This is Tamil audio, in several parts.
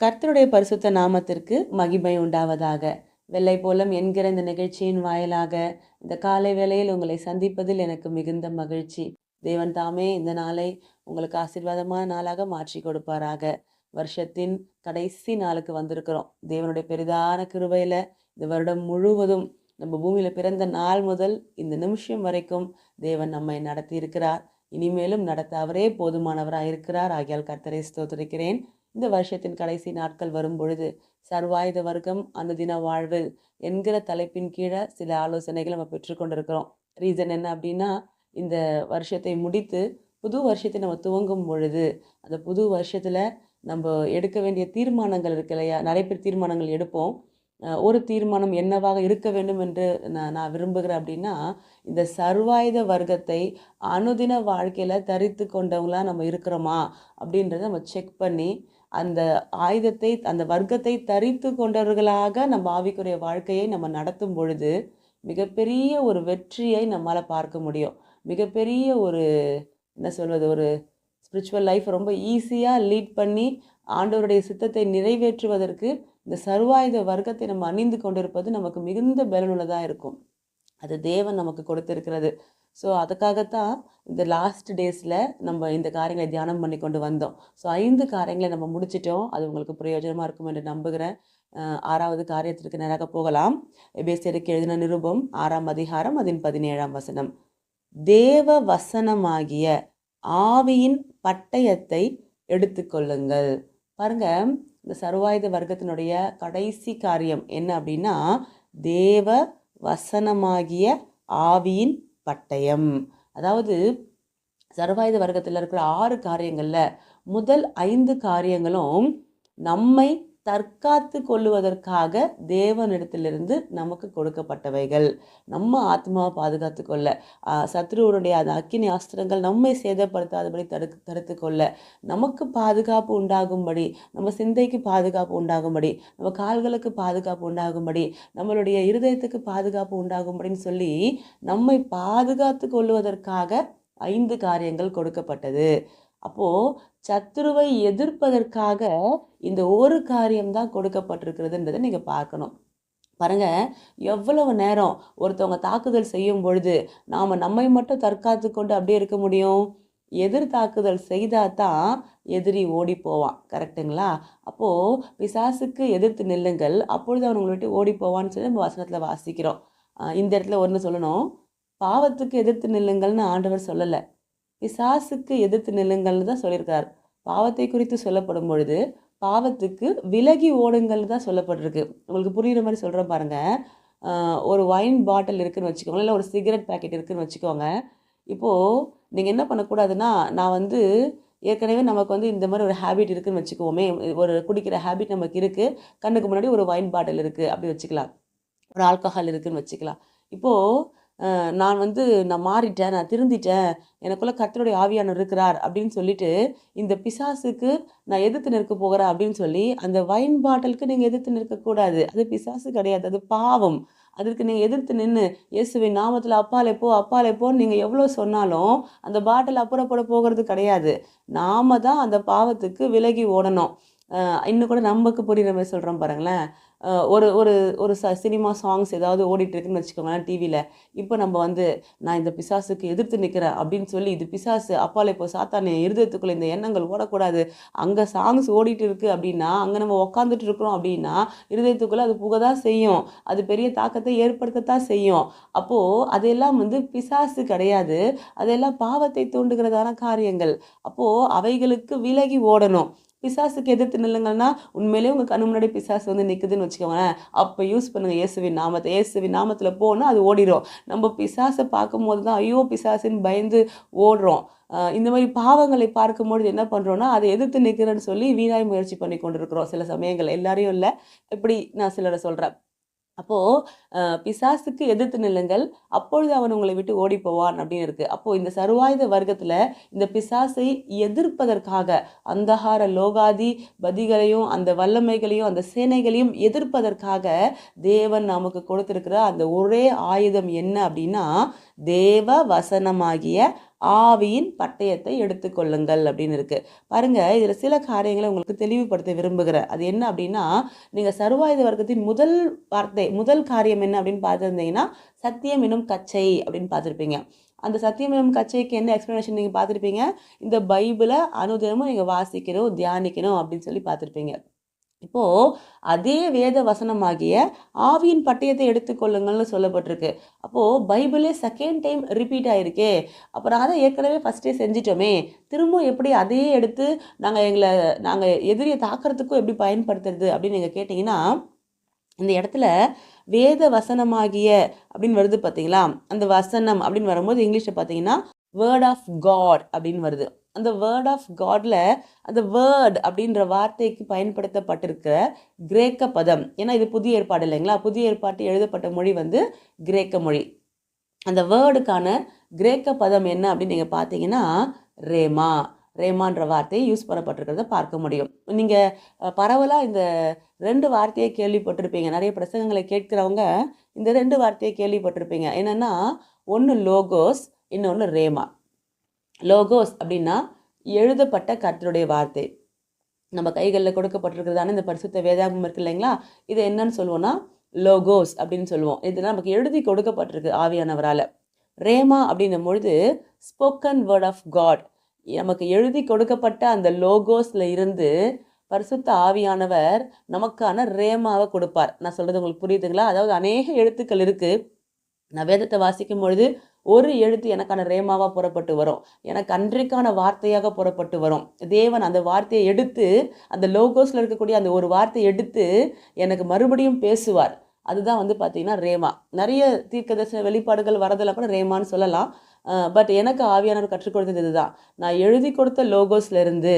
கர்த்தருடைய பரிசுத்த நாமத்திற்கு மகிமை உண்டாவதாக. வெள்ளை போலம் என்கிற இந்த நிகழ்ச்சியின் வாயிலாக இந்த காலை வேளையில் உங்களை சந்திப்பதில் எனக்கு மிகுந்த மகிழ்ச்சி. தேவன் தாமே இந்த நாளை உங்களுக்கு ஆசீர்வாதமான நாளாக மாற்றி கொடுப்பாராக. வருஷத்தின் கடைசி நாளுக்கு வந்திருக்கிறோம். தேவனுடைய பெரிதான கிருவையில் இந்த வருடம் முழுவதும் நம்ம பூமியில் பிறந்த நாள் முதல் இந்த நிமிஷம் வரைக்கும் தேவன் நம்மை நடத்தி இருக்கிறார் இனிமேலும் நடத்த அவரே போதுமானவராக இருக்கிறார் ஆகியால் கர்த்தரை ஸ்தோத்திருக்கிறேன். இந்த வருஷத்தின் கடைசி நாட்கள் வரும் பொழுது சர்வாயுத வர்க்கம் அனுதின வாழ்வு என்கிற தலைப்பின் கீழே சில ஆலோசனைகள் நம்ம பெற்றுக்கொண்டிருக்கிறோம் ரீசன் என்ன அப்படின்னா இந்த வருஷத்தை முடித்து புது வருஷத்தை நம்ம துவங்கும் பொழுது அந்த புது வருஷத்தில் நம்ம எடுக்க வேண்டிய தீர்மானங்கள் இருக்கு இல்லையா? நிறைய பேர் தீர்மானங்கள் எடுப்போம். ஒரு தீர்மானம் என்னவாக இருக்க வேண்டும் என்று நான் நான் விரும்புகிறேன் அப்படின்னா இந்த சர்வாயுத வர்க்கத்தை அனுதின வாழ்க்கையில் தரித்து கொண்டவங்களாக நம்ம இருக்கிறோமா அப்படின்றத நம்ம செக் பண்ணி அந்த ஆயுதத்தை அந்த வர்க்கத்தை தரித்து கொண்டவர்களாக நம் ஆவிக்குரிய வாழ்க்கையை நம்ம நடத்தும் பொழுது மிகப்பெரிய ஒரு வெற்றியை நம்மால் பார்க்க முடியும். மிகப்பெரிய ஒரு என்ன சொல்வது ஒரு ஸ்பிரிச்சுவல் லைஃப் ரொம்ப ஈஸியாக லீட் பண்ணி ஆண்டவருடைய சித்தத்தை நிறைவேற்றுவதற்கு இந்த சர்வாயுத வர்க்கத்தை நம்ம அணிந்து கொண்டிருப்பது நமக்கு மிகுந்த பலனுள்ளதாக இருக்கும். அது தேவன் நமக்கு கொடுத்திருக்கிறது. ஸோ அதுக்காகத்தான் இந்த லாஸ்ட் டேஸில் நம்ம இந்த காரியங்களை தியானம் பண்ணி கொண்டு வந்தோம். ஸோ ஐந்து காரியங்களை நம்ம முடிச்சிட்டோம். அது உங்களுக்கு பிரயோஜனமாக இருக்கும் என்று நம்புகிறேன். ஆறாவது காரியத்திற்கு நேராக போகலாம். எபேசியருக்கு எழுதின நிருபம் ஆறாம் அதிகாரம் அதன் பதினேழாம் வசனம். தேவ வசனமாகிய ஆவியின் பட்டயத்தை எடுத்துக்கொள்ளுங்கள். பாருங்க இந்த சர்வாயுத வர்க்கத்தினுடைய கடைசி காரியம் என்ன அப்படின்னா தேவ வசனமாகிய ஆவியின் பட்டயம் அதாவது சர்வாயுத வர்க்கத்தில் இருக்கிற ஆறு காரியங்களில் முதல் ஐந்து காரியங்களும் நம்மை தற்காத்து கொள்ளுவதற்காக தேவனிடத்திலிருந்து நமக்கு கொடுக்கப்பட்டவைகள். நம்ம ஆத்மாவை பாதுகாத்து கொள்ள சத்ருவனுடைய அந்த அக்கினி அஸ்திரங்கள் நம்மை சேதப்படுத்தாதபடி தடுத்து தடுத்து கொள்ள நமக்கு பாதுகாப்பு உண்டாகும்படி நம்ம சிந்தைக்கு பாதுகாப்பு உண்டாகும்படி நம்ம கால்களுக்கு பாதுகாப்பு உண்டாகும்படி நம்மளுடைய இருதயத்துக்கு பாதுகாப்பு உண்டாகும்படின்னு சொல்லி நம்மை பாதுகாத்து கொள்ளுவதற்காக ஐந்து காரியங்கள் கொடுக்கப்பட்டது. அப்போது சத்துருவை எதிர்ப்பதற்காக இந்த ஒரு காரியம்தான் கொடுக்கப்பட்டிருக்கிறதுன்றதை நீங்கள் பார்க்கணும். பாருங்க எவ்வளவு நேரம் ஒருத்தவங்க தாக்குதல் செய்யும் பொழுது நாம் நம்மை மட்டும் தற்காத்து கொண்டு அப்படியே இருக்க முடியும்? எதிர் தாக்குதல் செய்தால் தான் எதிரி ஓடி போவான். கரெக்டுங்களா அப்போது பிசாசுக்கு எதிர்த்து நில்லுங்கள் அப்பொழுது அவன் உங்களை விட்டு ஓடி போவான்னு சொல்லி நம்ம வசனத்தில் வாசிக்கிறோம். இந்த இடத்துல ஒன்று சொல்லணும். பாவத்துக்கு எதிர்த்து நில்லுங்கள்னு ஆண்டவர் சொல்லலை. பிசாசுக்கு எதிர்த்து நில்லுங்கள்னு தான் சொல்லியிருக்கார். பாவத்தை குறித்து சொல்லப்படும் பொழுது பாவத்துக்கு விலகி ஓடுங்கள் தான் சொல்லப்பட்டிருக்கு. உங்களுக்கு புரியுற மாதிரி சொல்கிறேன் பாருங்க. ஒரு ஒயின் பாட்டில் இருக்குன்னு வச்சுக்கோங்க. இல்லை ஒரு சிகரெட் பேக்கெட் இருக்குதுன்னு வச்சுக்கோங்க. இப்போது நீங்கள் என்ன பண்ணக்கூடாதுன்னா நான் வந்து ஏற்கனவே நமக்கு வந்து இந்த மாதிரி ஒரு ஹேபிட் இருக்குதுன்னு வச்சுக்குவோமே ஒரு குடிக்கிற ஹேபிட் நமக்கு இருக்குது கண்ணுக்கு முன்னாடி ஒரு ஒயின் பாட்டில் இருக்குது அப்படி வச்சுக்கலாம். ஒரு ஆல்கஹால் இருக்குதுன்னு வச்சுக்கலாம். இப்போது நான் வந்து நான் மாறிட்டேன் நான் திருந்திட்டேன் எனக்குள்ளே கர்த்தருடைய ஆவியானவர் இருக்கிறார் அப்படின்னு சொல்லிட்டு இந்த பிசாசுக்கு நான் எதிர்த்து நிற்க போகிறேன் அப்படின்னு சொல்லி அந்த வைன் பாட்டிலுக்கு நீங்கள் எதிர்த்து நிற்கக்கூடாது அது பிசாசு கிடையாது அது பாவம். அதற்கு நீங்கள் எதிர்த்து நின்று இயேசுவின் நாமத்தில் அப்பாலே போ அப்பாலே போன்னு நீங்கள் எவ்வளோ சொன்னாலும் அந்த பாட்டில் அப்புறப்பட போகிறது கிடையாது. நாம தான் அந்த பாவத்துக்கு விலகி ஓடணும். இன்னும் கூட நமக்கு புரிகிற மாதிரி சொல்கிறோம் பாருங்களேன். ஒரு ஒரு ஒரு ச சினிமா சாங்ஸ் ஏதாவது ஓடிட்டுருக்குன்னு வச்சுக்கோங்களேன் டிவியில் இப்போ நம்ம வந்து நான் இந்த பிசாசுக்கு எதிர்த்து நிற்கிறேன் அப்படின்னு சொல்லி இது பிசாசு அப்பால் இப்போ சாத்தானே இருதயத்துக்குள்ளே இந்த எண்ணங்கள் ஓடக்கூடாது. அங்கே சாங்ஸ் ஓடிட்டு இருக்குது அப்படின்னா அங்கே நம்ம உக்காந்துட்டு இருக்கிறோம் அப்படின்னா இருதயத்துக்குள்ளே அது புக தான் செய்யும். அது பெரிய தாக்கத்தை ஏற்படுத்தத்தான் செய்யும். அப்போது அதெல்லாம் வந்து பிசாசு கிடையாது. அதெல்லாம் பாவத்தை தூண்டுகிறதான காரியங்கள். அப்போது அவைகளுக்கு விலகி ஓடணும். பிசாசுக்கு எதிர்த்து நில்லுங்கன்னா உண்மையிலேயே உங்கள் கண்ணு முன்னாடி பிசாசு வந்து நிற்குதுன்னு வச்சுக்கோங்களேன். அப்போ யூஸ் பண்ணுங்கள் இயேசுவின் நாமத்தை. இயேசுவின் நாமத்தில் போனால் அது ஓடிடும் நம்ம பிசாசை பார்க்கும்போது தான் ஐயோ பிசாசுன்னு பயந்து ஓடுறோம். இந்த மாதிரி பாவங்களை பார்க்கும்பொழுது என்ன பண்ணுறோன்னா அதை எதிர்த்து நிற்கிறேன்னு சொல்லி வீணாய் முயற்சி பண்ணி கொண்டிருக்கிறோம் சில சமயங்கள் எல்லாரையும் இல்லை. இப்படி நான் சிலரை சொல்கிறேன் அப்போது பிசாசுக்கு எதிர்த்து நில்லுங்கள். அப்பொழுது அவன் உங்களை விட்டு ஓடி போவான் அப்படின்னு இருக்குது அப்போது இந்த சர்வாயுத வர்க்கத்தில் இந்த பிசாசை எதிர்ப்பதற்காக அந்தகார லோகாதி பதிகளையும் அந்த வல்லமைகளையும் அந்த சேனைகளையும் எதிர்ப்பதற்காக தேவன் நமக்கு கொடுத்திருக்கிற அந்த ஒரே ஆயுதம் என்ன அப்படின்னா தேவ வசனமாகிய ஆவியின் பட்டயத்தை எடுத்துக்கொள்ளுங்கள் அப்படின்னு இருக்குது பாருங்கள் இதில் சில காரியங்களை உங்களுக்கு தெளிவுபடுத்த விரும்புகிறேன். அது என்ன அப்படின்னா நீங்கள் சர்வாயுத வர்க்கத்தின் முதல் வார்த்தை முதல் காரியம் என்ன அப்படின்னு பார்த்துருந்தீங்கன்னா சத்தியம் எனும் கச்சை அப்படின்னு பார்த்துருப்பீங்க. அந்த சத்தியம் எனும் கச்சைக்கு என்ன எக்ஸ்ப்ளனேஷன் நீங்கள் பார்த்துருப்பீங்க? இந்த பைபிளை அனுதினமும் நீங்கள் வாசிக்கணும் தியானிக்கணும் அப்படின்னு சொல்லி பார்த்துருப்பீங்க. இப்போ அதே வேத வசனமாகிய ஆவியின் பட்டயத்தை எடுத்துக்கொள்ளுங்கள்னு சொல்லப்பட்டிருக்கு. அப்போ பைபிளே செகண்ட் டைம் ரிப்பீட் ஆகிருக்கே அப்புறம் அதை ஏற்கனவே ஃபஸ்ட்டே செஞ்சிட்டோமே. திரும்ப எப்படி அதையே எடுத்து நாங்கள் எங்களை நாங்கள் எதிரியை தாக்குறதுக்கும் எப்படி பயன்படுத்துறது அப்படின்னு நீங்கள் கேட்டிங்கன்னா இந்த இடத்துல வேத வசனமாகிய அப்படின்னு வருது பார்த்தீங்களா அந்த வசனம் அப்படின்னு வரும்போது இங்கிலீஷில் பார்த்தீங்கன்னா வேர்ட் ஆஃப் காட் அப்படின்னு வருது. அந்த வேர்ட் ஆஃப் காடில் அந்த வேர்ட் அப்படின்ற வார்த்தைக்கு பயன்படுத்தப்பட்டிருக்கிற கிரேக்க பதம். ஏன்னா இது புதிய ஏற்பாடு இல்லைங்களா? புதிய ஏற்பாட்டு எழுதப்பட்ட மொழி வந்து கிரேக்க மொழி. அந்த வேர்டுக்கான கிரேக்க பதம் என்ன அப்படின்னு நீங்கள் பார்த்தீங்கன்னா ரேமா. ரேமான்ற வார்த்தையை யூஸ் பண்ணப்பட்டிருக்கிறத பார்க்க முடியும். நீங்கள் பரவலாக இந்த ரெண்டு வார்த்தையை கேள்விப்பட்டிருப்பீங்க. நிறைய பிரசங்கங்களை கேட்குறவங்க இந்த ரெண்டு வார்த்தையை கேள்விப்பட்டிருப்பீங்க. என்னென்னா ஒன்று லோகோஸ் இன்னொன்று ரேமா லோகோஸ் அப்படின்னா எழுதப்பட்ட கர்த்தருடைய வார்த்தை. நம்ம கைகளில் கொடுக்கப்பட்டிருக்கிறதான இந்த பரிசுத்த வேதாகமம் இருக்கு இல்லைங்களா? இது என்னன்னு சொல்லுவோம்னா லோகோஸ் அப்படின்னு சொல்லுவோம். இதெல்லாம் நமக்கு எழுதி கொடுக்கப்பட்டிருக்கு ஆவியானவரால். ரேமா அப்படின்னும் பொழுது ஸ்போக்கன் வேர்ட் ஆஃப் காட் நமக்கு எழுதி கொடுக்கப்பட்ட அந்த லோகோஸில் இருந்து பரிசுத்த ஆவியானவர் நமக்கான ரேமாவை கொடுப்பார். நான் சொல்கிறது உங்களுக்கு புரியுதுங்களா? அதாவது அநேக எழுத்துக்கள் இருக்குது நான் வேதத்தை வாசிக்கும் பொழுது ஒரு எழுத்து எனக்கான ரேமாவாக புறப்பட்டு வரும். எனக்கு அன்றைக்கான வார்த்தையாக புறப்பட்டு வரும். தேவன் அந்த வார்த்தையை எடுத்து அந்த லோகோஸில் இருக்கக்கூடிய அந்த ஒரு வார்த்தையை எடுத்து எனக்கு மறுபடியும் பேசுவார். அதுதான் வந்து பார்த்திங்கன்னா ரேமா. நிறைய தீர்க்கதர்சன வெளிப்பாடுகள் வரதில் கூட ரேமான்னு சொல்லலாம். பட் எனக்கு ஆவியானவர் கற்றுக் கொடுத்தது இதுதான். நான் எழுதி கொடுத்த லோகோஸ்லேருந்து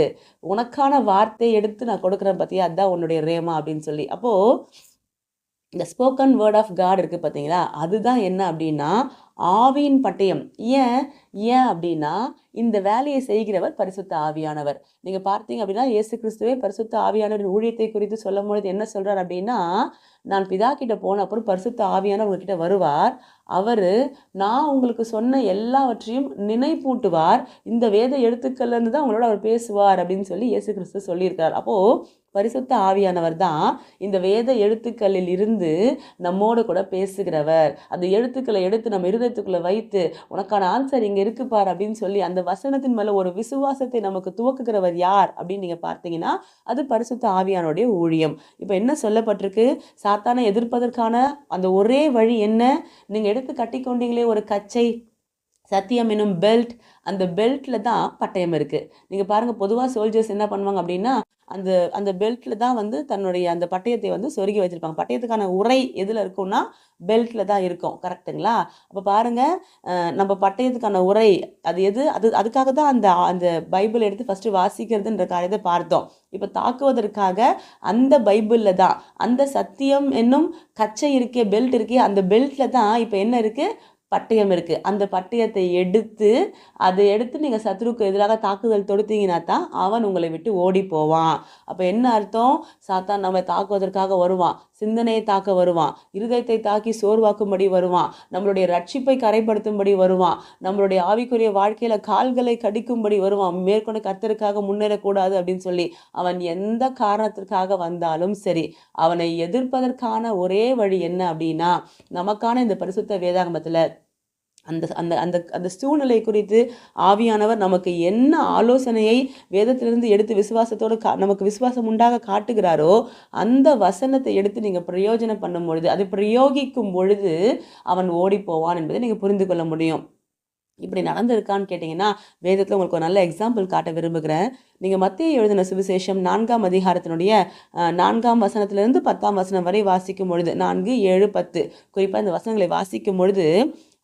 உனக்கான வார்த்தை எடுத்து நான் கொடுக்குறேன் பார்த்தியா அதுதான் உன்னுடைய ரேமா அப்படின்னு சொல்லி. அப்போது இந்த ஸ்போக்கன் வேர்ட் ஆஃப் காட் இருக்குது பார்த்தீங்களா அதுதான் என்ன அப்படின்னா ஆவியின் பட்டயம். ஏன்? ஏன் அப்படின்னா இந்த வேலையை செய்கிறவர் பரிசுத்த ஆவியானவர். நீங்கள் பார்த்தீங்க அப்படின்னா இயேசு கிறிஸ்துவே பரிசுத்த ஆவியானவரின் ஊழியத்தை குறித்து சொல்லும் பொழுது என்ன சொல்கிறார் அப்படின்னா நான் பிதா கிட்ட போன அப்புறம் பரிசுத்த ஆவியான உங்ககிட்ட வருவார். அவர் நான் உங்களுக்கு சொன்ன எல்லாவற்றையும் நினைப்பூட்டுவார். இந்த வேத எழுத்துக்கள்லேருந்து தான் உங்களோட அவர் பேசுவார் அப்படின்னு சொல்லி இயேசு கிறிஸ்து சொல்லியிருக்கார். அப்போது பரிசுத்த ஆவியானவர் தான் இந்த வேத எழுத்துக்களில் இருந்து நம்மோடு கூட பேசுகிறவர். அந்த எழுத்துக்களை எடுத்து நம்ம இருதயத்துக்குள்ளே வைத்து உனக்கான ஆன்சர் இங்கே இருக்குப்பார் அப்படின்னு சொல்லி அந்த வசனத்தின் மேலே ஒரு விசுவாசத்தை நமக்கு துவக்குகிறவர் யார் அப்படின்னு நீங்கள் பார்த்தீங்கன்னா அது பரிசுத்த ஆவியானுடைய ஊழியம். இப்போ என்ன சொல்லப்பட்டிருக்கு? சாத்தானை எதிர்ப்பதற்கான அந்த ஒரே வழி என்ன? நீங்கள் எடுத்து கட்டிக்கொண்டீங்களே ஒரு கச்சை. சத்தியம் என்னும் பெல்ட் அந்த பெல்ட்டில் தான் பட்டயம் இருக்குது நீங்கள் பாருங்கள் பொதுவாக சோல்ஜர்ஸ் என்ன பண்ணுவாங்க அப்படின்னா அந்த அந்த பெல்ட்டில் தான் வந்து தன்னுடைய அந்த பட்டயத்தை வந்து சொருகி வச்சுருப்பாங்க. பட்டயத்துக்கான உரை எதில் இருக்கும்னா பெல்ட்டில் தான் இருக்கும். கரெக்டுங்களா அப்போ பாருங்கள் நம்ம பட்டயத்துக்கான உரை அது எது? அது அதுக்காக தான் அந்த அந்த பைபிள் எடுத்து ஃபஸ்ட்டு வாசிக்கிறதுன்ற காரியத்தை பார்த்தோம். இப்போ தாக்குவதற்காக அந்த பைபிளில் தான் அந்த சத்தியம் என்னும் கச்சை இருக்கே பெல்ட் இருக்கே அந்த பெல்ட்டில் தான் இப்போ என்ன இருக்குது பட்டயம் இருக்குது அந்த பட்டயத்தை எடுத்து அதை எடுத்து நீங்கள் சத்ருக்கு எதிராக தாக்குதல் தொடுத்தீங்கன்னா தான் அவன் உங்களை விட்டு ஓடி போவான். அப்போ என்ன அர்த்தம்? சாத்தான் நம்ம தாக்குவதற்காக வருவான். சிந்தனையை தாக்க வருவான். இருதயத்தை தாக்கி சோர்வாக்கும்படி வருவான். நம்மளுடைய ரட்சிப்பை கரைப்படுத்தும்படி வருவான். நம்மளுடைய ஆவிக்குரிய வாழ்க்கையில் கால்களை கடிக்கும்படி வருவான். மேற்கொண்டு கத்தருக்காக முன்னேறக்கூடாது அப்படின்னு சொல்லி அவன் எந்த காரணத்திற்காக வந்தாலும் சரி அவனை எதிர்ப்பதற்கான ஒரே வழி என்ன அப்படின்னா நமக்கான இந்த பரிசுத்த வேதாகமத்தில் அந்த அந்த அந்த அந்த சூழ்நிலை குறித்து ஆவியானவர் நமக்கு என்ன ஆலோசனையை வேதத்திலிருந்து எடுத்து விசுவாசத்தோடு கா நமக்கு விசுவாசம் உண்டாக காட்டுகிறாரோ அந்த வசனத்தை எடுத்து நீங்கள் பிரயோஜனம் பண்ணும் பொழுது அதை பிரயோகிக்கும் பொழுது அவன் ஓடி போவான் என்பதை நீங்கள் புரிந்து கொள்ள முடியும். இப்படி நடந்திருக்கான்னு கேட்டிங்கன்னா வேதத்தில் உங்களுக்கு ஒரு நல்ல எக்ஸாம்பிள் காட்ட விரும்புகிறேன். நீங்கள் மத்திய எழுதின சுவிசேஷம் நான்காம் அதிகாரத்தினுடைய நான்காம் வசனத்திலிருந்து பத்தாம் வசனம் வரை வாசிக்கும் பொழுது நான்கு ஏழு பத்து குறிப்பாக இந்த வசனங்களை வாசிக்கும் பொழுது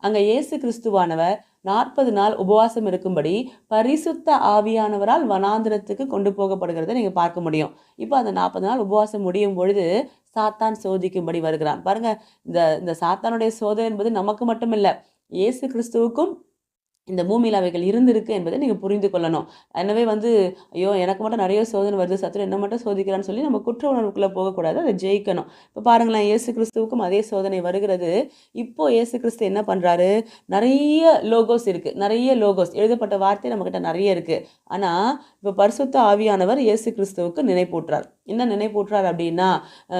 அங்கே இயேசு கிறிஸ்துவானவர் நாற்பது நாள் உபவாசம் இருக்கும்படி பரிசுத்த ஆவியானவரால் வனாந்திரத்துக்கு கொண்டு போகப்படுகிறத நீங்கள் பார்க்க முடியும். இப்போ அந்த நாற்பது நாள் உபவாசம் முடியும் பொழுது சாத்தான் சோதிக்கும்படி வருகிறான். பாருங்கள் இந்த இந்த சாத்தானுடைய சோதனை என்பது நமக்கு மட்டும் இல்லை இயேசு கிறிஸ்துவுக்கும் இந்த பூமியில் அவைகள் இருந்திருக்கு என்பதை நீங்கள் புரிந்து கொள்ளணும். எனவே வந்து ஐயோ எனக்கு மட்டும் நிறைய சோதனை வருது சத்துரு என்ன மட்டும் சோதிக்கிறான்னு சொல்லி நம்ம குற்ற உணர்வுக்குள்ளே போகக்கூடாது அதை ஜெயிக்கணும். இப்போ பாருங்களேன் இயேசு கிறிஸ்துவுக்கும் அதே சோதனை வருகிறது. இப்போ இயேசு கிறிஸ்து என்ன பண்ணுறாரு நிறைய லோகோஸ் இருக்குது நிறைய லோகோஸ் எழுதப்பட்ட வார்த்தை நம்மக்கிட்ட நிறைய இருக்குது ஆனால் இப்போ பரிசுத்த ஆவியானவர் இயேசு கிறிஸ்துவுக்கு நினைப்பூட்டுறார். என்ன நினைப்பூட்டுறார் அப்படின்னா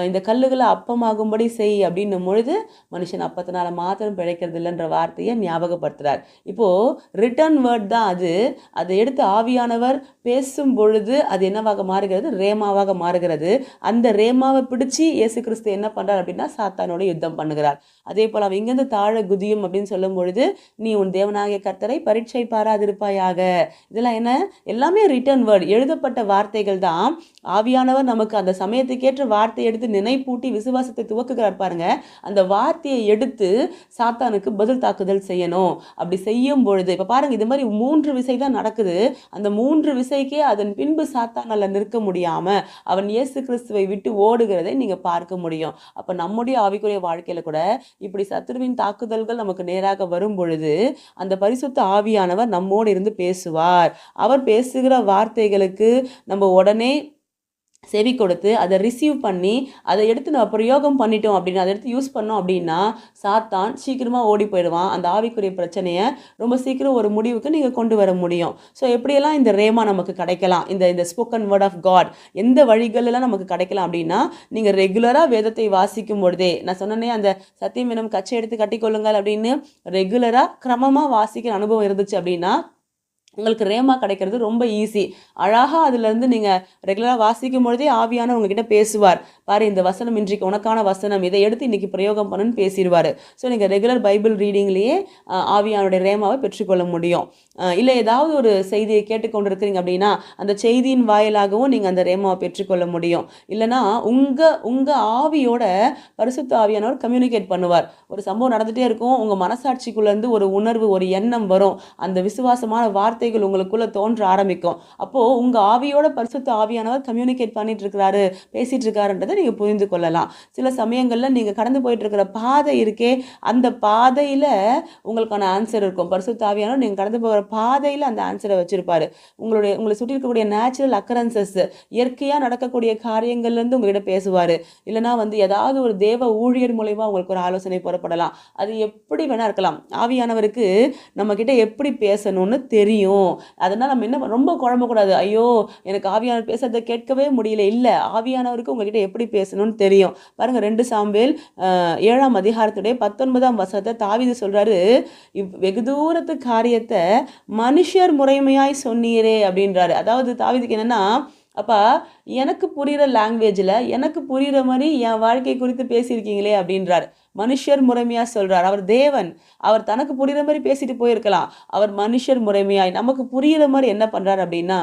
இந்த கல்லுகளை அப்பமாகும்படி செய் அப்படின்னும் பொழுது மனுஷன் அப்பத்தினால மாத்திரம் பிழைக்கிறது இல்லைன்ற வார்த்தையை ஞாபகப்படுத்துறார். இப்போது ரிட்டர்ன் வேர்ட் தான் அது. அதை எடுத்து ஆவியானவர் பேசும் பொழுது அது என்னவாக மாறுகிறது? ரேமாவாக மாறுகிறது. அந்த ரேமாவை பிடிச்சி இயேசு கிறிஸ்து என்ன பண்ணுறார் அப்படின்னா சாத்தானோட யுத்தம் பண்ணுகிறார். அதே போல் அவன் இங்கேருந்து தாழ குதியும் அப்படின்னு சொல்லும் பொழுது நீ உன் தேவனாகிய கர்த்தரை பரீட்சை பாராதிருப்பாயாக. இதெல்லாம் என்ன? எல்லாமே ரிட்டர்ன் வேர்ட் எழுதப்பட்ட வார்த்தைகள் தான். ஆவியானவர் நமக்கு அந்த சமயத்துக்கேற்ற வார்த்தையை எடுத்து நினைப்பூட்டி விசுவாசத்தை துவக்குகிறார் பாருங்க. அந்த வார்த்தையை எடுத்து சாத்தானுக்கு பதில் தாக்குதல் செய்யணும். அப்படி செய்யும் பொழுது இப்போ பாருங்க இது மாதிரி மூன்று விசை தான் நடக்குது. அந்த மூன்று விசைக்கே அதன் பின்பு சாத்தானால் நிற்க முடியாமல் அவன் இயேசு கிறிஸ்துவை விட்டு ஓடுகிறதை நீங்கள் பார்க்க முடியும். அப்போ நம்முடைய ஆவிக்குரிய வாழ்க்கையில் கூட இப்படி சத்துருவின் தாக்குதல்கள் நமக்கு நேராக வரும் பொழுது அந்த பரிசுத்த ஆவியானவர் நம்மோடு இருந்து பேசுவார். அவர் பேசுகிற வார்த்தைகளுக்கு நம்ம உடனே செவி கொடுத்து அதை ரிசீவ் பண்ணி அதை எடுத்து நம்ம பிரயோகம் பண்ணிட்டோம் அப்படின்னு அதை எடுத்து யூஸ் பண்ணோம் அப்படின்னா சாத்தான் சீக்கிரமாக ஓடி போயிடுவான். அந்த ஆவிக்குரிய பிரச்சனையை ரொம்ப சீக்கிரம் ஒரு முடிவுக்கு நீங்கள் கொண்டு வர முடியும். ஸோ எப்படியெல்லாம் இந்த ரேமா நமக்கு கிடைக்கலாம்? இந்த இந்த ஸ்போக்கன் வேர்ட் ஆஃப் காட் எந்த வழிகளெல்லாம் நமக்கு கிடைக்கலாம் அப்படின்னா நீங்கள் ரெகுலராக வேதத்தை வாசிக்கும் பொழுதே நான் சொன்னேன்னே அந்த சத்தியம் எனும் கச்சை எடுத்து கட்டிக்கொள்ளுங்கள் அப்படின்னு ரெகுலராக கிரமமாக வாசிக்கிற அனுபவம் இருந்துச்சு அப்படின்னா உங்களுக்கு ரேமா கிடைக்கிறது ரொம்ப ஈஸி அழகாக அதுலேருந்து நீங்கள் ரெகுலராக வாசிக்கும் பொழுதே ஆவியான உங்ககிட்ட பேசுவார். பாரு இந்த வசனம் இன்றைக்கு உனக்கான வசனம். இதை எடுத்து இன்றைக்கி பிரயோகம் பண்ணுன்னு பேசிடுவார். ஸோ நீங்கள் ரெகுலர் பைபிள் ரீடிங்லேயே ஆவியானுடைய ரேமாவை பெற்றுக்கொள்ள முடியும். இல்லை ஏதாவது ஒரு செய்தியை கேட்டுக்கொண்டு இருக்கிறீங்க அப்படின்னா அந்த செய்தியின் வாயிலாகவும் நீங்கள் அந்த ரேமாவை பெற்றுக்கொள்ள முடியும். இல்லைனா உங்கள் உங்கள் ஆவியோட பரிசுத்த ஆவியானவர் கம்யூனிகேட் பண்ணுவார். ஒரு சம்பவம் நடந்துகிட்டே இருக்கும். உங்கள் மனசாட்சிக்குள்ளேருந்து ஒரு உணர்வு ஒரு எண்ணம் வரும். அந்த விசுவாசமான வார்த்தைகள் உங்களுக்குள்ளே தோன்ற ஆரம்பிக்கும். அப்போது உங்கள் ஆவியோட பரிசுத்த ஆவியானவர் கம்யூனிகேட் பண்ணிட்டு இருக்கிறாரு பேசிட்டு இருக்காருன்றதை நீங்கள் புரிந்து கொள்ளலாம். சில சமயங்களில் நீங்கள் கடந்து போயிட்டு இருக்கிற பாதை இருக்கே அந்த பாதையில் உங்களுக்கான ஆன்சர் இருக்கும். பரிசுத்த ஆவியானவர் நீங்கள் கடந்து போகிற பாதையில் அந்த ஆன்சரை வச்சுருப்பாரு. உங்களுடைய உங்களை சுற்றி இருக்கக்கூடிய நேச்சுரல் அக்கரன்சஸ் இயற்கையாக நடக்கக்கூடிய காரியங்கள்லேருந்து உங்ககிட்ட பேசுவார். இல்லைனா வந்து ஏதாவது ஒரு தேவ ஊழியர் மூலயமா உங்களுக்கு ஒரு ஆலோசனை புறப்படலாம். அது எப்படி வேணா இருக்கலாம். ஆவியானவருக்கு நம்ம கிட்ட எப்படி பேசணும்னு தெரியும். அதனால் நம்ம என்ன ரொம்ப குழம்பக்கூடாது. ஐயோ எனக்கு ஆவியானவர் பேசுறதை கேட்கவே முடியல. இல்லை ஆவியானவருக்கு உங்ககிட்ட எப்படி பேசணும்னு தெரியும். பாருங்க ரெண்டு சாம்பேல் ஏழாம் அதிகாரத்துடைய பத்தொன்பதாம் வசனத்தை தாவிது சொல்றாரு வெகு தூரத்து காரியத்தை மனுஷர் முறைமையாய் சொன்னீரே அப்படின்றாரு. அதாவது தாவீதுக்கு என்னன்னா அப்பா எனக்கு புரிகிற லாங்குவேஜில் எனக்கு புரிகிற மாதிரி என் வாழ்க்கை குறித்து பேசியிருக்கீங்களே அப்படின்றார். மனுஷர் முறைமையாக சொல்கிறார் அவர் தேவன். அவர் தனக்கு புரிகிற மாதிரி பேசிட்டு போயிருக்கலாம். அவர் மனுஷர் முறைமையாய் நமக்கு புரிகிற மாதிரி என்ன பண்ணுறார் அப்படின்னா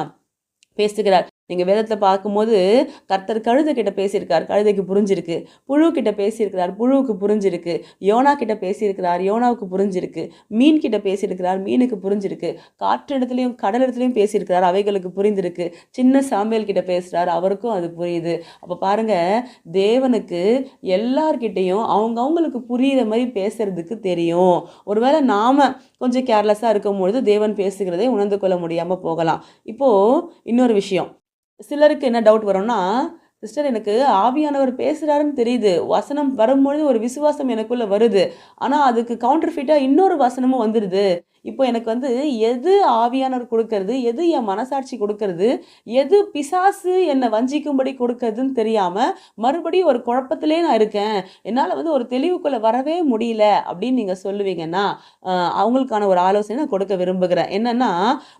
பேசுகிறார். நீங்கள் வேதத்தில் பார்க்கும்போது கர்த்தர் கழுதை கிட்ட பேசியிருக்கார். கழுதைக்கு புரிஞ்சிருக்கு. புழு கிட்ட பேசியிருக்கிறார். புழுவுக்கு புரிஞ்சிருக்கு. யோனா கிட்ட பேசியிருக்கிறார். யோனாவுக்கு புரிஞ்சிருக்கு. மீன் கிட்ட பேசியிருக்கிறார். மீனுக்கு புரிஞ்சிருக்கு. கடல் இடத்துலையும் பேசியிருக்கிறார். அவைகளுக்கு புரிந்திருக்கு. சின்ன சாமியல் கிட்ட பேசுகிறார் அவருக்கும் அது புரியுது. அப்போ பாருங்க தேவனுக்கு எல்லார்கிட்டையும் அவங்க அவங்களுக்கு புரியுற மாதிரி பேசுறதுக்கு தெரியும். ஒருவேளை நாம கொஞ்சம் கேர்லெஸ்ஸாக இருக்கும் பொழுது தேவன் பேசுகிறதை உணர்ந்து கொள்ள முடியாமல் போகலாம். இப்போது இன்னொரு விஷயம். சிலருக்கு என்ன டவுட் வரும்னா சிஸ்டர் எனக்கு ஆவியானவர் பேசுகிறாருன்னு தெரியுது. வசனம் வரும்பொழுது ஒரு விசுவாசம் எனக்குள்ளே வருது. ஆனால் அதுக்கு கவுண்டர் ஃபிட்டாக இன்னொரு வசனமும் வந்துடுது இப்போ எனக்கு வந்து எது ஆவியானவர் கொடுக்கறது? எது என் மனசாட்சி கொடுக்கறது? எது பிசாசு என்னை வஞ்சிக்கும்படி கொடுக்கறதுன்னு தெரியாமல் மறுபடியும் ஒரு குழப்பத்திலே நான் இருக்கேன். என்னால் வந்து ஒரு தெளிவுக்குள்ளே வரவே முடியல அப்படின்னு நீங்கள் சொல்லுவீங்கன்னா அவங்களுக்கான ஒரு ஆலோசனை நான் கொடுக்க விரும்புகிறேன். என்னென்னா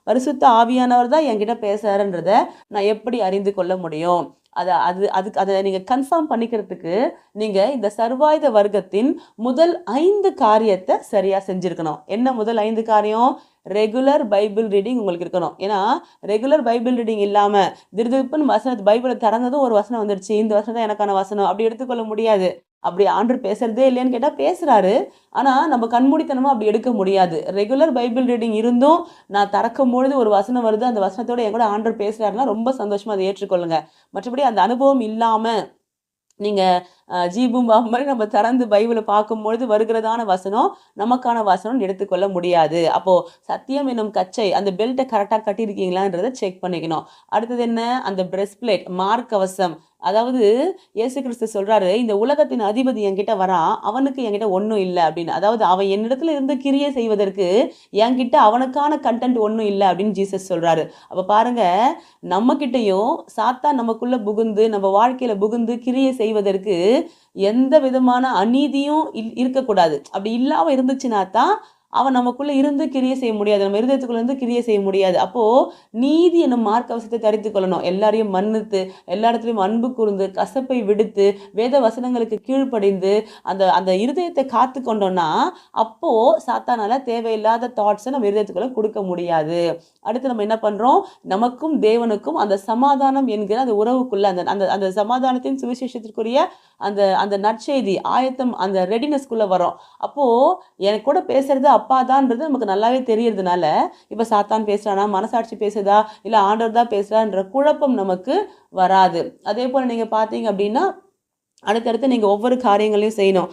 பரிசுத்த ஆவியானவர் தான் என்கிட்ட பேசுறாருன்றத நான் எப்படி அறிந்து கொள்ள முடியும்? அதை அது அதுக்கு அதை நீங்கள் கன்ஃபார்ம் பண்ணிக்கிறதுக்கு நீங்கள் இந்த சர்வாயுத வர்க்கத்தின் முதல் ஐந்து காரியத்தை சரியாக செஞ்சுருக்கணும். என்ன முதல் ஐந்து காரியம்? ரெகுலர் பைபிள் ரீடிங் உங்களுக்கு இருக்கணும். ஏன்னா ரெகுலர் பைபிள் ரீடிங் இல்லாமல் திருதிப்புன்னு வசனத்து பைபிளை திறந்ததும் ஒரு வசனம் வந்துருச்சு. இந்த வசனம் தான் எனக்கான வசனம். அப்படி எடுத்துக்கொள்ள முடியாது. அப்படி ஆண்டர் பேசுறதே இல்லையான்னு கேட்டால் பேசுகிறாரு ஆனால் நம்ம கண்மூடித்தனமாக அப்படி எடுக்க முடியாது. ரெகுலர் பைபிள் ரீடிங் இருந்தும் நான் திறக்கும் பொழுது ஒரு வசனம் வருது அந்த வசனத்தோட என் கூட ஆண்டர் பேசுகிறாருன்னா ரொம்ப சந்தோஷமாக அதை ஏற்றுக்கொள்ளுங்க. மற்றபடி அந்த அனுபவம் இல்லாமல் நீங்கள் ஜீபும் மாதிரி நம்ம திறந்து பைபிளை பார்க்கும்பொழுது வருகிறதான வசனம் நமக்கான வசனம் எடுத்துக்கொள்ள முடியாது. அப்போது சத்தியம் என்னும் கச்சை அந்த பெல்ட்டை கரெக்டாக கட்டியிருக்கீங்களான்றதை செக் பண்ணிக்கணும். அடுத்தது என்ன? அந்த பிரஸ்ட் பிளேட் மார்க் கவசம் அதாவது இயேசு கிறிஸ்து சொல்கிறாரு இந்த உலகத்தின் அதிபதி என்கிட்ட வரான் அவனுக்கு என்கிட்ட ஒன்றும் இல்லை அப்படின்னு. அதாவது அவன் என்னிடத்துல இருந்து கிரியை செய்வதற்கு என்கிட்ட அவனுக்கான கண்டென்ட் ஒன்றும் இல்லை அப்படின்னு ஜீசஸ் சொல்கிறாரு அப்போ பாருங்கள் நம்மக்கிட்டையும் சாத்தா நமக்குள்ளே புகுந்து நம்ம வாழ்க்கையில் புகுந்து கிரியை செய்வதற்கு எந்த விதமான அநீதியும் இல் இருக்கக்கூடாது. அப்படி இல்லாமல் இருந்துச்சுன்னா தான் அவன் நமக்குள்ளே இருந்து கிரியை செய்ய முடியாது. நம்ம இருதயத்துக்குள்ளே இருந்து கிரியை செய்ய முடியாது. அப்போது நீதி என்னும் மார்க்க அவசியத்தை தரித்து கொள்ளணும். எல்லாரையும் மன்னித்து எல்லா இடத்துலையும் அன்பு கூர்ந்து கசப்பை விடுத்து வேத வசனங்களுக்கு கீழ்ப்படிந்து அந்த அந்த இருதயத்தை காத்து கொண்டோம்னா அப்போது சாத்தானால் தேவையில்லாத தாட்ஸை நம்ம இருதயத்துக்குள்ளே கொடுக்க முடியாது. அடுத்து நம்ம என்ன பண்ணுறோம் நமக்கும் தேவனுக்கும் அந்த சமாதானம் என்கிற அந்த உறவுக்குள்ளே அந்த அந்த அந்த சமாதானத்தின் சுவிசேஷத்திற்குரிய அந்த அந்த நற்செய்தி ஆயத்தம் அந்த ரெடினஸ்க்குள்ளே வரோம். அப்போது எனக்கு கூட பேசுகிறது அப்பா தான்ன்றது நமக்கு நல்லாவே தெரியறதுனால இப்போ சாத்தான் பேசுகிறானா மனசாட்சி பேசுதா இல்லை ஆண்டவர் தான் பேசுகிறான்ற குழப்பம் நமக்கு வராது. அதே போல் நீங்கள் பார்த்தீங்க அப்படின்னா அடுத்தடுத்து நீங்கள் ஒவ்வொரு காரியங்களையும் செய்யணும்.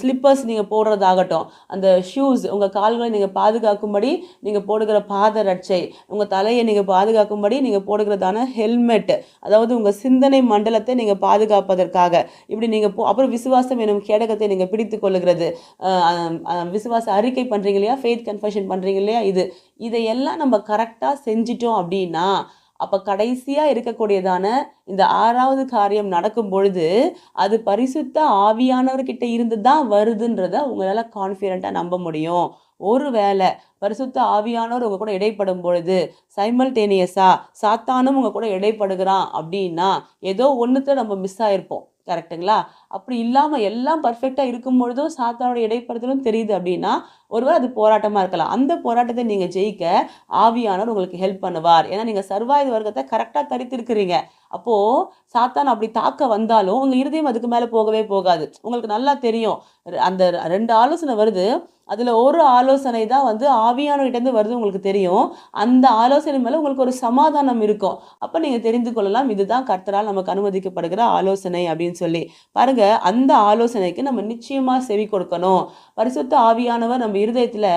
ஸ்லிப்பர்ஸ் நீங்கள் போடுறதாகட்டும் அந்த ஷூஸ் உங்கள் கால்களை நீங்கள் பாதுகாக்கும்படி நீங்கள் போடுகிற பாத ரட்சை உங்கள் தலையை நீங்கள் பாதுகாக்கும்படி நீங்கள் போடுகிறதான ஹெல்மெட் அதாவது உங்கள் சிந்தனை மண்டலத்தை நீங்கள் பாதுகாப்பதற்காக. இப்படி நீங்கள் போ அப்புறம் விசுவாசம் எனும் கேடகத்தை நீங்கள் பிடித்து கொள்ளுகிறது. விசுவாச அறிக்கை பண்ணுறீங்க இல்லையா? ஃபெய்த் கன்ஃபெஷன் பண்ணுறீங்க இல்லையா? இது இதையெல்லாம் நம்ம கரெக்டாக செஞ்சிட்டோம் அப்படின்னா அப்போ கடைசியாக இருக்கக்கூடியதான இந்த ஆறாவது காரியம் நடக்கும் பொழுது அது பரிசுத்த ஆவியானவர்கிட்ட இருந்து தான் வருதுன்றத உங்களால் கான்ஃபிடண்ட்டாக நம்ப முடியும். ஒருவேளை பரிசுத்த ஆவியானவர் உங்கள் கூட இடைப்படும் பொழுது சைமல்டேனியஸாக சாத்தானும் உங்கள் கூட இடைப்படுகிறான் அப்படின்னா ஏதோ ஒன்றுத்த நம்ம மிஸ் ஆகிருப்போம் கரெக்ட்டுங்களா அப்படி இல்லாமல் எல்லாம் பர்ஃபெக்டாக இருக்கும் பொழுதும் சாத்தானோட இடைப்படுத்தலும் தெரியுது அப்படின்னா ஒருவேளை அது போராட்டமாக இருக்கலாம். அந்த போராட்டத்தை நீங்கள் ஜெயிக்க ஆவியானவர் உங்களுக்கு ஹெல்ப் பண்ணுவார். ஏன்னா நீங்கள் சர்வாயுத வர்க்கத்தை கரெக்டாக தரித்திருக்கிறீங்க. அப்போது சாத்தான் அப்படி தாக்க வந்தாலும் உங்கள் இருதயம் அதுக்கு மேலே போகவே போகாது. உங்களுக்கு நல்லா தெரியும். அந்த ரெண்டு ஆலோசனை வருது. அதில் ஒரு ஆலோசனை தான் வந்து ஆவியானவர்கிட்டேருந்து வருது உங்களுக்கு தெரியும். அந்த ஆலோசனை மேலே உங்களுக்கு ஒரு சமாதானம் இருக்கும். அப்போ நீங்கள் தெரிந்து கொள்ளலாம். இதுதான் கர்த்தரால் நமக்கு அனுமதிக்கப்படுகிற ஆலோசனை அப்படின்னு சொல்லி. பாருங்க அந்த ஆலோசனைக்கு நம்ம நிச்சயமாக செவி கொடுக்கணும். பரிசுத்த ஆவியானவர் நம்ம இருதயத்தில்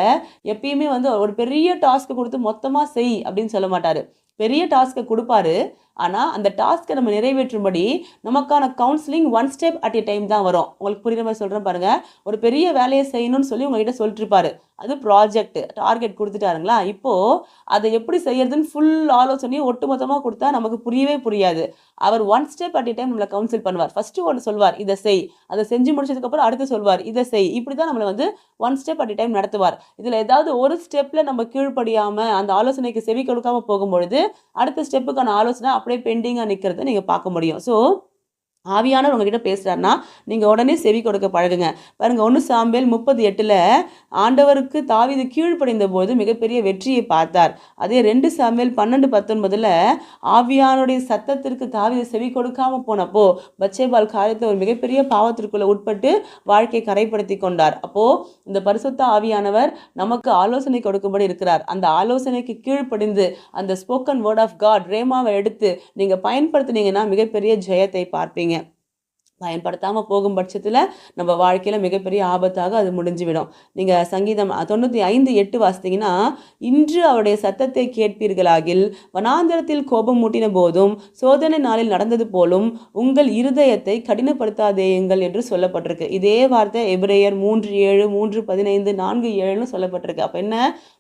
எப்பயுமே வந்து ஒரு பெரிய டாஸ்க்கு கொடுத்து மொத்தமாக செய் அப்படின்னு சொல்ல மாட்டார். பெரிய டாஸ்க்கை கொடுப்பாரு. ஆனால் அந்த டாஸ்க்கை நம்ம நிறைவேற்றும்படி நமக்கான counselling one step at a time தான் வரும். உங்களுக்கு புரியுற மாதிரி சொல்கிறேன் பாருங்கள் ஒரு பெரிய வேலையை செய்யணும்னு சொல்லி உங்ககிட்ட சொல்லிட்டுருப்பாரு. அது ப்ராஜெக்ட் டார்கெட் கொடுத்துட்டாருங்களா? இப்போது அதை எப்படி செய்யறதுன்னு ஃபுல் ஆலோசனையும் ஒட்டுமொத்தமாக கொடுத்தா நமக்கு புரியவே புரியாது. அவர் one step at a time நம்மளை கவுன்சில் பண்ணுவார். ஃபஸ்ட்டு ஒன்று சொல்வார் இதை செய். அதை செஞ்சு முடிச்சதுக்கப்புறம் அடுத்து சொல்வார் இதை செய். இப்படி தான் நம்மளை வந்து one step at a time நடத்துவார். இதில் ஏதாவது ஒரு ஸ்டெப்பில் நம்ம கீழ்ப்படியாமல் அந்த ஆலோசனைக்கு செவி கொடுக்காமல் போகும்பொழுது அடுத்த ஸ்டெப்புக்கான ஆலோசனை அப்படியே பெண்டிங்காக நிற்கிறத நீங்கள் பார்க்க முடியும். ஸோ ஆவியானவர் உங்ககிட்ட பேசுகிறாருன்னா நீங்கள் உடனே செவி கொடுக்க பழகுங்க. பாருங்க ஒன்று சாம்பேல் முப்பது எட்டில் ஆண்டவருக்கு தாவிது கீழ்ப்படைந்த போது மிகப்பெரிய வெற்றியை பார்த்தார். அதே ரெண்டு சாம்பேல் பன்னெண்டு பத்தொன்பதில் ஆவியானுடைய சத்தத்திற்கு தாவீது செவி கொடுக்காமல் போனப்போ பச்சேபால் காரியத்தை ஒரு மிகப்பெரிய பாவத்திற்குள்ளே உட்பட்டு வாழ்க்கையை கரைப்படுத்தி கொண்டார். அப்போது இந்த பரிசுத்த ஆவியானவர் நமக்கு ஆலோசனை கொடுக்கும்படி இருக்கிறார். அந்த ஆலோசனைக்கு கீழ்ப்படிந்து அந்த ஸ்போக்கன் வேர்ட் ஆஃப் காட் ரேமாவை எடுத்து நீங்கள் பயன்படுத்துனீங்கன்னா மிகப்பெரிய ஜெயத்தை பார்ப்பீங்க. பயன்படுத்தாமல் போகும் பட்சத்தில் நம்ம வாழ்க்கையில் மிகப்பெரிய ஆபத்தாக அது முடிஞ்சுவிடும். நீங்கள் சங்கீதம் தொண்ணூற்றி ஐந்து எட்டு வாசித்தீங்கன்னா இன்று அவருடைய சத்தத்தை கேட்பீர்களாகில் வனாந்தரத்தில் கோபம் மூட்டின போதும் சோதனை நாளில் நடந்தது போலும் உங்கள் இருதயத்தை கடினப்படுத்தாதேயுங்கள் என்று சொல்லப்பட்டிருக்கு. இதே வார்த்தை எபிரேயர் மூன்று ஏழு மூன்று பதினைந்து நான்கு ஏழுன்னு சொல்லப்பட்டிருக்கு. அப்போ என்ன?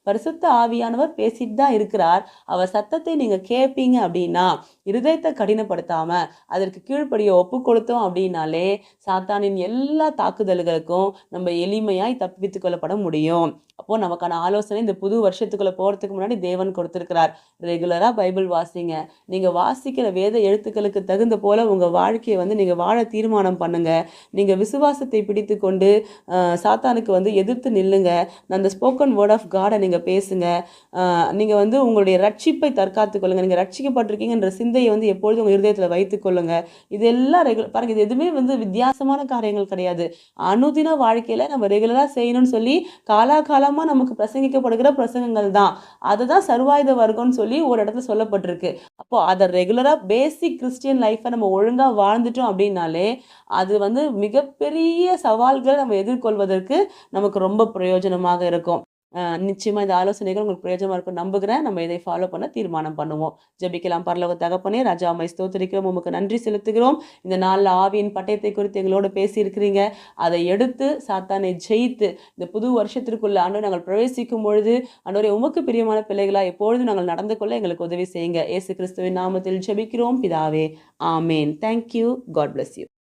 பரிசுத்த ஆவியானவர் பேசிட்டு தான் இருக்கிறார். அவர் சத்தத்தை நீங்கள் கேட்பீங்க அப்படின்னா இருதயத்தை கடினப்படுத்தாமல் அதற்கு கீழ்ப்படியை ஒப்பு கொடுத்தோம் அப்படின்னாலே சாத்தானின் எல்லா தாக்குதல்களுக்கும் நம்ம எளிமையாய் தப்பித்து கொள்ளப்பட முடியும். அப்போ நமக்கான ஆலோசனை இந்த புது வருஷத்துக்குள்ள போகிறதுக்கு முன்னாடி தேவன் கொடுத்துருக்கிறார். ரெகுலராக பைபிள் வாசிங்க. நீங்கள் வாசிக்கிற வேத எழுத்துக்களுக்கு தகுந்த போல உங்கள் வாழ்க்கையை வந்து நீங்கள் வாழ தீர்மானம் பண்ணுங்க. நீங்கள் விசுவாசத்தை பிடித்து கொண்டு சாத்தானுக்கு வந்து எதிர்த்து நில்லுங்க. அந்த ஸ்போக்கன் வேர்ட் ஆஃப் காடை நீங்கள் பேசுங்க. நீங்கள் வந்து உங்களுடைய ரட்சிப்பை தற்காத்து கொள்ளுங்க. நீங்கள் ரட்சிக்கப்பட்டிருக்கீங்கன்ற சிந்தையை வந்து எப்பொழுதும் உங்கள் இருதயத்தில் வைத்துக் கொள்ளுங்க. இதெல்லாம் ரெகுலர் பாருங்க இது எதுவுமே எதுவுமே வந்து வித்தியாசமான காரியங்கள் கிடையாது. அனுதின வாழ்க்கையில் நம்ம ரெகுலராக செய்யணும்னு சொல்லி காலாகாலமாக நமக்கு பிரசங்கிக்கப்படுகிற பிரசங்கங்கள் தான். அதுதான் சர்வாயுத வர்க்கம்னு சொல்லி ஒரு இடத்துல சொல்லப்பட்டிருக்கு. அப்போ அதை ரெகுலராக பேசிக் கிறிஸ்டியன் லைஃப்பை நம்ம ஒழுங்காக வாழ்ந்துட்டோம் அப்படின்னாலே அது வந்து மிகப்பெரிய சவால்களை நம்ம எதிர்கொள்வதற்கு நமக்கு ரொம்ப பிரயோஜனமாக இருக்கும். நிச்சயமாக இந்த ஆலோசனைகள் உங்களுக்கு பிரயோஜனமாக இருக்கும் நம்புகிறேன். நம்ம இதை ஃபாலோ பண்ண தீர்மானம் பண்ணுவோம். ஜெபிக்கலாம். பரலோக தகப்பனே ராஜா அம்மை ஸ்தோத்திரிக்கிறோம். உமக்கு நன்றி செலுத்துகிறோம். இந்த நாளில் ஆவியின் பட்டயத்தை குறித்து எங்களோடு பேசியிருக்கிறீங்க. அதை எடுத்து சாத்தானை ஜெயித்து இந்த புது வருஷத்திற்குள்ள ஆண்டு நாங்கள் பிரவேசிக்கும் பொழுது அன்றோரை உமக்கு பிரியமான பிள்ளைகளாக எப்பொழுதும் நாங்கள் நடந்து கொள்ள எங்களுக்கு உதவி செய்யுங்க. ஏசு கிறிஸ்துவின் நாமத்தில் ஜெபிக்கிறோம். பிதாவே ஆமேன். Thank you God bless you